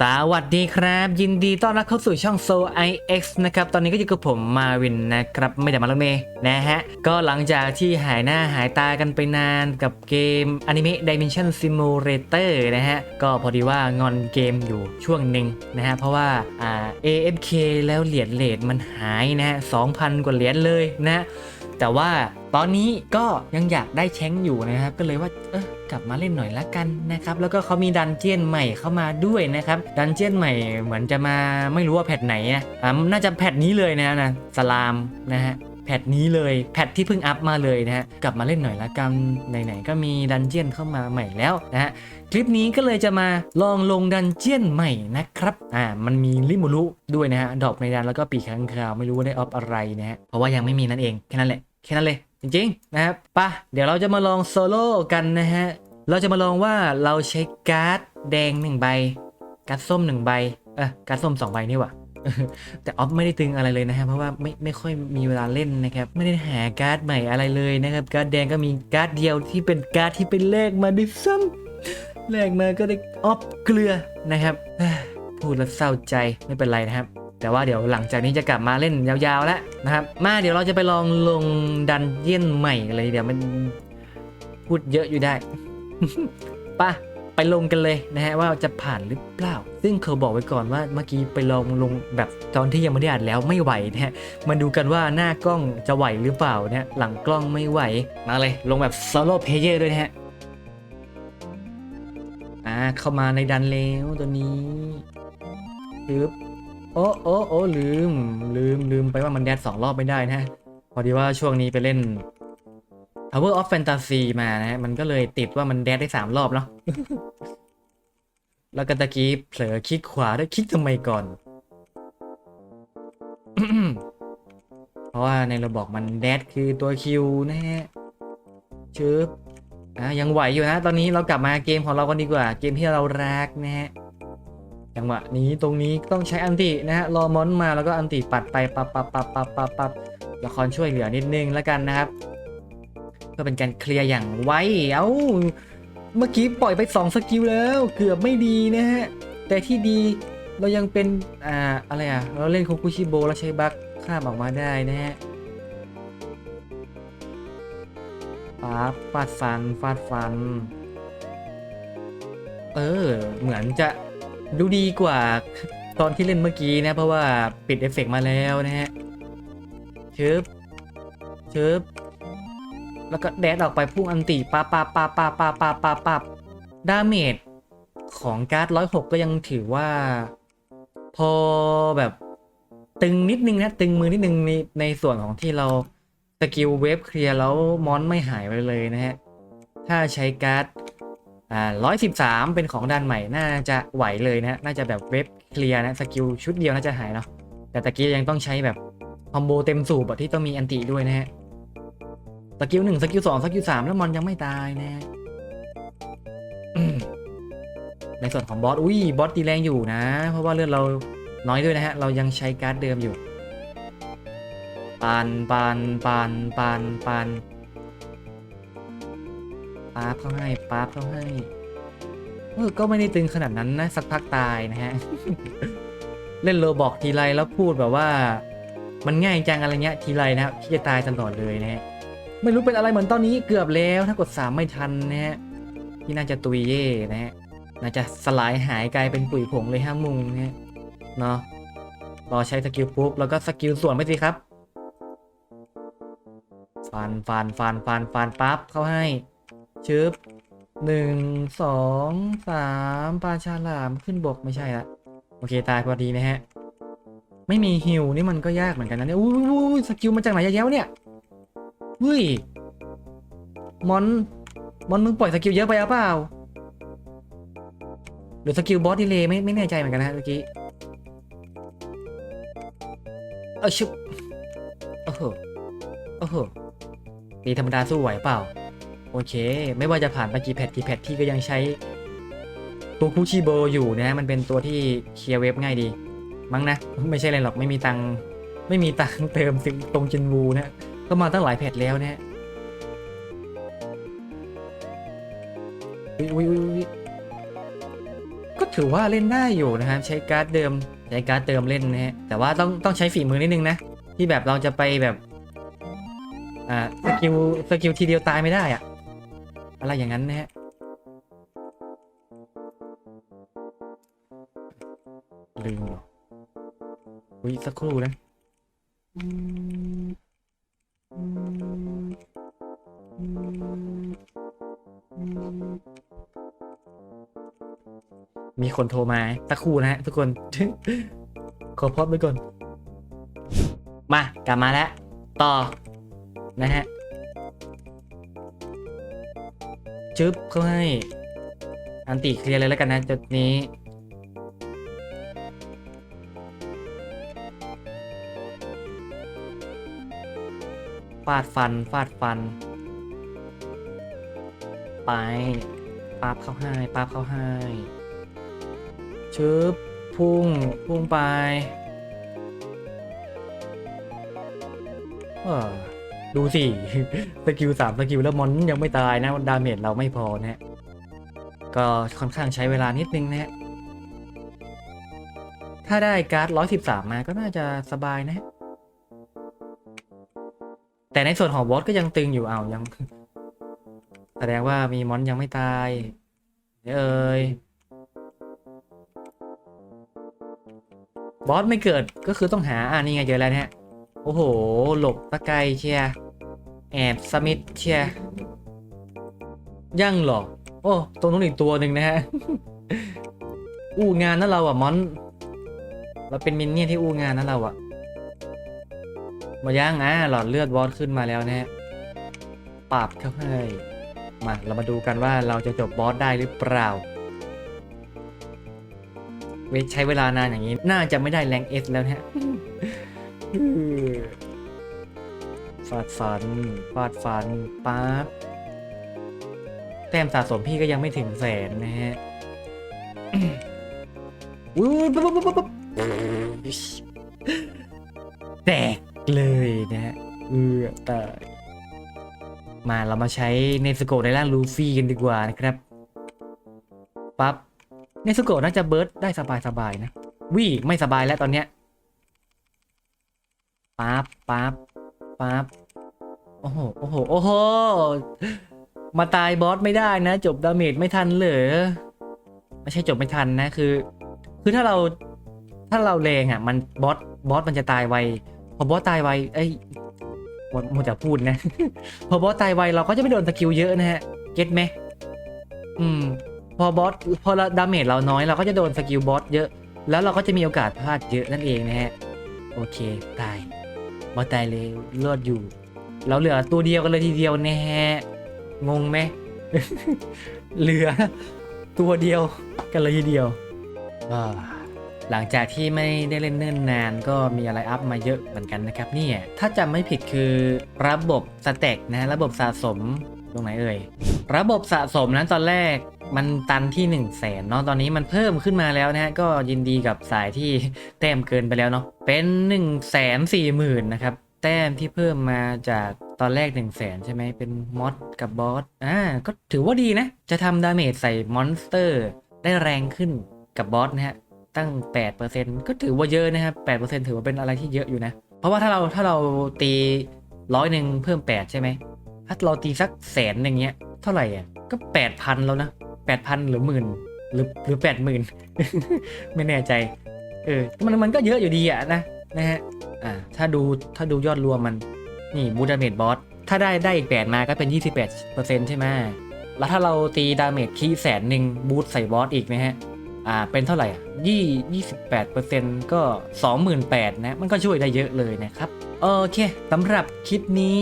สวัสดีครับ ยินดีต้อนรับเข้าสู่ช่อง So IX นะครับตอนนี้ก็อยู่กับผมมาวินนะครับไม่ได้มาแล้วเมนะฮะ ก็หลังจากที่หายหน้าหายตากันไปนานกับเกม Anime Dimension Simulator นะฮะ ก็พอดีว่างอนเกมอยู่ช่วงหนึ่งนะฮะ เพราะว่าอ่า AFK แล้วเหรียญเลทมันหายนะฮะ2,000 กว่าเหรียญเลยนะ แต่ว่าตอนนี้ก็ยังอยากได้แชงอยู่นะครับก็เลยว่าเออ กลับมาเล่นหน่อยละกันนะครับแล้วก็เขามีดันเจียนใหม่เข้ามาด้วยนะครับดันเจียนใหม่เหมือนจะมาไม่รู้ว่าแพทไหนนะอ่าน่าจะแพทนี้เลยนะนะสลามนะฮะแพทนี้เลย แพทที่เพิ่งอัพมาเลยนะฮะ กลับมาเล่นหน่อยละกัน ไหนๆ ก็มีดันเจียนเข้ามาใหม่แล้วนะฮะ คลิปนี้ก็เลยจะมาลองลงดันเจียนใหม่นะครับ อ่า มันมีลิมูรุด้วยนะฮะ ดอกในดันแล้วก็ปีกข้างคาว ไม่รู้ว่าได้ออฟอะไรนะฮะ เพราะว่ายังไม่มีนั่นเอง แค่นั้นแหละ แค่นั้นเลย จริงๆนะครับป่ะเดี๋ยวเราจะมาลองโซโล่กันนะฮะ เราจะมาลองว่าเราใช้การ์ดแดงหนึ่งใบ การ์ดส้มหนึ่งใบ เออการ์ดส้มสองใบนี่หว่าแต่ออฟไม่ได้ตึงอะไรเลยนะฮะเพราะว่าไม่ไม่ค่อยมีเวลาเล่นนะครับ ไม่ได้หาการ์ดใหม่อะไรเลยนะครับ การ์ดแดงก็มีการ์ดเดียวที่เป็นการ์ดที่เป็นเลขมาด้วยซ้ำแรกมาก็ได้ออฟเกลือนะครับเอ้ยพูดแล้วเศร้าใจไม่เป็นไรนะครับ แต่ว่าเดี๋ยวหลังจากนี้จะกลับมาเล่นยาวๆแล้วนะครับ มาเดี๋ยวเราจะไปลองลงดันเจียนใหม่เลยเดี๋ยวมันพูดเยอะอยู่ได้ป่ะไปลงกันเลยนะฮะว่าจะผ่านหรือเปล่า ซึ่งเขาบอกไว้ก่อนว่าเมื่อกี้ไปลองลงแบบตอนที่ยังไม่ได้อัดแล้วไม่ไหวนะฮะมาดูกันว่าหน้ากล้องจะไหวหรือเปล่าเนี่ยหลังกล้องไม่ไหว มาเลยลงแบบโซโล่เพลเยอร์ด้วยนะฮะอ่าเข้ามาในดันแล้วตัวนี้ปึ๊บ โอ้โอ้โอ้ลืม ลืมลืมไปว่ามันแดดสองรอบไม่ได้นะฮะพอดีว่าช่วงนี้ไปเล่น Power of Fantasy มานะฮะ มันก็เลยติดว่ามันแดดได้สามรอบเนาะแล้วก็ตะกี้เผลอคลิกขวาด้วยคลิกทำไมก่อน เพราะว่าในระบอกมันแดดคือตัวคิวนะฮะชึบอะยังไหวอยู่นะ ตอนนี้เรากลับมาเกมของเรากันดีกว่า เกมที่เรารักนะฮะ จังหวะนี้ตรงนี้ต้องใช้อันตินะฮะรอมอนมาแล้วก็อันติปัดไปปับปับปับปับปับปับละครช่วยเหลือนิดนึงแล้วกันนะครับเพื่อเป็นการเคลียร์อย่างไวเอ้าเมื่อกี้ปล่อยไป 2 สกิลแล้ว เกือบไม่ดีนะฮะ แต่ที่ดีเรายังเป็น อ่า อะไรอะ เราเล่นโคคุชิโบแล้วใช้บัคข้ามออกมาได้นะฮะฟาดฟาดฟัน ฟาดฟัน เออ เหมือนจะ ดูดีกว่าตอนที่เล่นเมื่อกี้นะ เพราะว่าปิดเอฟเฟกต์มาแล้วนะฮะชึบชึบแล้วก็แดดออกไปพุ่งอันติปาปาปาปาปาปาปาปาดาเมจของการ์ดร้อยหกก็ยังถือว่า พอแบบตึงนิดนึงนะ ตึงมือนิดนึงในในส่วนของที่เราสกิลเวฟเคลียร์แล้วมอนไม่หายไปเลยนะฮะ ถ้าใช้การ์ด อ่าร้อยสิบสามเป็นของด้านใหม่น่าจะไหวเลยนะฮะน่าจะแบบเวฟเคลียร์นะสกิลชุดเดียวน่าจะหายเนาะแต่ตะกี้ยังต้องใช้แบบคอมโบเต็มสูบที่ต้องมีอันติด้วยนะฮะสกิลหนึ่งสกิลสองสกิลสามแล้วมอนยังไม่ตายนะฮะในส่วนของบอส อุ้ย บอสตีแรงอยู่นะ เพราะว่าเลือดเราน้อยด้วยนะฮะ เรายังใช้การ์ดเดิมอยู่ปานปานปานปานปาน ปาบเขาให้ปาบเขาให้เออก็ไม่ได้ตึงขนาดนั้นนะสักพักตายนะฮะ เล่นโลบอกทีไรแล้วพูดแบบว่า มันง่ายจังอะไรเงี้ยทีไรนะครับที่จะตายตลอดเลยนะฮะไม่รู้เป็นอะไรเหมือนตอนนี้เกือบแล้วถ้ากด3ไม่ทันนะฮะที่น่าจะตุยเย่นะฮะน่าจะสลายหายกลายเป็นปุ๋ยผงเลยห้ามุงนะฮะเนาะรอใช้สกิลปุ๊บแล้วก็สกิลส่วนไปสิครับฟันฟันฟันฟันฟันปั๊บเข้าให้ ชึบหนึ่งสองสามปลาฉลามขึ้นบกไม่ใช่ละโอเคตายพอดีนะฮะ ไม่มีฮิวนี่มันก็ยากเหมือนกันนะเนี่ยอุ้ยอุ้ยอุ้ยสกิลมาจากไหนเยอะแยะวะเนี่ยเฮ้ยมอนมอนมึงปล่อยสกิลเยอะไปหรือเปล่าหรือสกิลบอสดีเลยไม่ไม่แน่ใจเหมือนกันนะเมื่อกี้เออชุบโอ้โหโอ้โหตีธรรมดาสู้ไหวเปล่า โอเค ไม่ว่าจะผ่านไปกี่แพทกี่แพทที่ก็ยังใช้ตัวคูชิโบอยู่นะ มันเป็นตัวที่เคลียร์เว็บง่ายดี มั้งนะ ไม่ใช่อะไรหรอกไม่มีตังไม่มีตังเติมสิตรงจินวูนะ ก็มาตั้งหลายแพทแล้วนะอุ้ยอุ้ยอุ้ยอุ๊ยก็ถือว่าเล่นได้อยู่นะครับ ใช้การ์ดเดิม ใช้การ์ดเดิมเล่นนะฮะแต่ว่าต้องต้องใช้ฝีมือนิดนึงนะ ที่แบบเราจะไปแบบอ่าสกิลสกิลทีเดียวตายไม่ได้อะ อะไรอย่างนั้นนะฮะลืมเหรออุ้ยสักครู่นะมีคนโทรมาสักครู่นะฮะทุกคน ขอพอดไว้ก่อน มากลับมาแล้ว ต่อ นะฮะ จึ๊บเขาให้ อันติเคลียร์เลยแล้วกันนะจุดนี้ ฟาดฟัน ฟาดฟัน ไปปาบเข้าให้ปาบเข้าให้ชึบพุ่ง พุ่งไป เออ ดูสิ สกิลสามสกิลแล้วมอนยังไม่ตายนะดาเมจเราไม่พอนะฮะ ก็ค่อนข้างใช้เวลานิดนึงนะฮะ ถ้าได้การ์ดร้อยสิบสามมาก็น่าจะสบายนะฮะ แต่ในส่วนของบอสก็ยังตึงอยู่เอายัง แสดงว่ามีมอนยังไม่ตายเอ้ยบอสไม่เกิดก็คือต้องหาอ่านี่ไงเจอแล้วเนี่ยโอ้โห หลบตะไกรเชียร์ แอบสมิธเชียยั่งหรอ โอ้ ตรงนู้นอีกตัวหนึ่งนะฮะ อู้งานนั่นเราอะมอน เราเป็นมินเนี่ยนที่อู้งานนั่นเราอะมาย่างอะหลอดเลือดบอสขึ้นมาแล้วนะฮะปราบเข้าให้มา เรามาดูกันว่าเราจะจบบอสได้หรือเปล่า เวใช้เวลานานอย่างนี้ น่าจะไม่ได้แรงเอสแล้วนะฮะ ฟาดฟันฟาดฟันปั๊บแต้มสะสมพี่ก็ยังไม่ถึงแสนนะฮะอุ้ยปั๊บปั๊บปั๊บปั๊บแตกเลยนะฮะเออตายมาเรามาใช้เนสโกะในร่างลูฟี่กันดีกว่านะครับปั๊บเนสโกะน่าจะเบิร์ดได้สบายๆนะวี่ไม่สบายแล้วตอนเนี้ยปั๊บปั๊บ ปั๊บโอ้โห โอ้โห โอ้โห มาตายบอสไม่ได้นะ จบดาเมจไม่ทันเหรอ ไม่ใช่จบไม่ทันนะ คือ คือถ้าเรา ถ้าเราแรงอะ มันบอส บอสมันจะตายไว พอบอสตายไว เอ้ยหมดหมดแต่พูดนะ พอบอสตายไวเราก็จะไม่โดนสกิลเยอะนะฮะ เก็ตไหม อืม พอบอส พอเราดาเมจเราน้อยเราก็จะโดนสกิลบอสเยอะ แล้วเราก็จะมีโอกาสพลาดเยอะนั่นเองนะฮะ โอเค ตาย บอตายเลยรอดอยู่ เราเหลือตัวเดียวกันเลยทีเดียวแน่งงไหม เหลือตัวเดียวกันเลยทีเดียวหลังจากที่ไม่ได้เล่นเนิ่นนานก็มีอะไรอัพมาเยอะเหมือนกันนะครับเนี่ยถ้าจำไม่ผิดคือระบบสแต็กนะระบบสะสมตรงไหนเอ่ยระบบสะสมนั้นตอนแรก มันตันที่1นึ่งแสนเนาะตอนนี้มันเพิ่มขึ้นมาแล้วนะฮะก็ยินดีกับสายที่แต้มเกินไปแล้วเนาะเป็น1นึ่งแสนสี่หมื่นนะครับแต้มที่เพิ่มมาจากตอนแรก1นึ่งแสนใช่ไหมเป็นมอสกับบอสอ่าก็ถือว่าดีนะ จะทำดาเมจใส่มอนสเตอร์ ได้แรงขึ้นกับบอสนะฮะตั้ง 8%ก็ถือว่าเยอะนะครับ8%ถือว่าเป็นอะไรที่เยอะอยู่นะ เพราะว่าถ้าเราถ้าเราตีร้อยหนึ่งเพิ่ม 8 ใช่ไหมถ้าเราตีสักแสนหนึ่งเงี้ยเท่าไหร่อะก็ 8,000 แล้วนะ 8,000หรือหมื่นหรือหรือ80,000ไม่แน่ใจ เออมันมันก็เยอะอยู่ดีอะนะนะฮะอ่าถ้าดูถ้าดูยอดรวมมัน นี่บูดาเมจบอสถ้าได้ได้อีก8มาก็เป็น28%ใช่ไหมแล้วถ้าเราตีดาเมจคีแสนหนึ่งบูทใส่บอสอีกนะฮะอ่าเป็นเท่าไหร่อะยี่ยี่สิบแปดเปอร์เซ็นต์ก็สองหมื่นแปดนะมันก็ช่วยได้เยอะเลยนะครับโอเคสำหรับคลิปนี้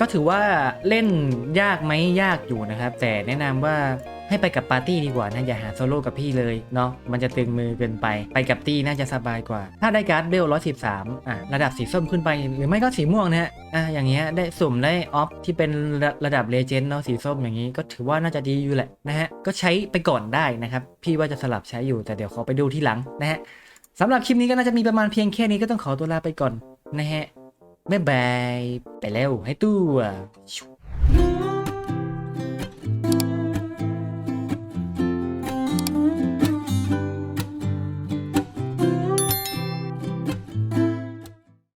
ก็ถือว่าเล่นยากไหมยากอยู่นะครับ แต่แนะนำว่า ให้ไปกับปาร์ตี้ดีกว่านะอย่าหาโซโล่กับพี่เลยเนาะมันจะตึงมือเกินไป ไปกับตี้น่าจะสบายกว่า ถ้าได้การ์ดเบลร้อยสิบสามอะระดับสีส้มขึ้นไป หรือไม่ก็สีม่วงนะฮะอะอย่างเงี้ยได้สุ่มได้ออฟที่เป็นระระดับเลเจนด์เนาะสีส้มอย่างงี้ ก็ถือว่าน่าจะดีอยู่แหละนะฮะก็ใช้ไปก่อนได้นะครับพี่ว่าจะสลับใช้อยู่แต่เดี๋ยวขอไปดูที่หลังนะฮะสำหรับคลิปนี้ก็น่าจะมีประมาณเพียงแค่นี้ก็ต้องขอตัวลาไปก่อนนะฮะบ๊ายบายไปแล้วให้ตู้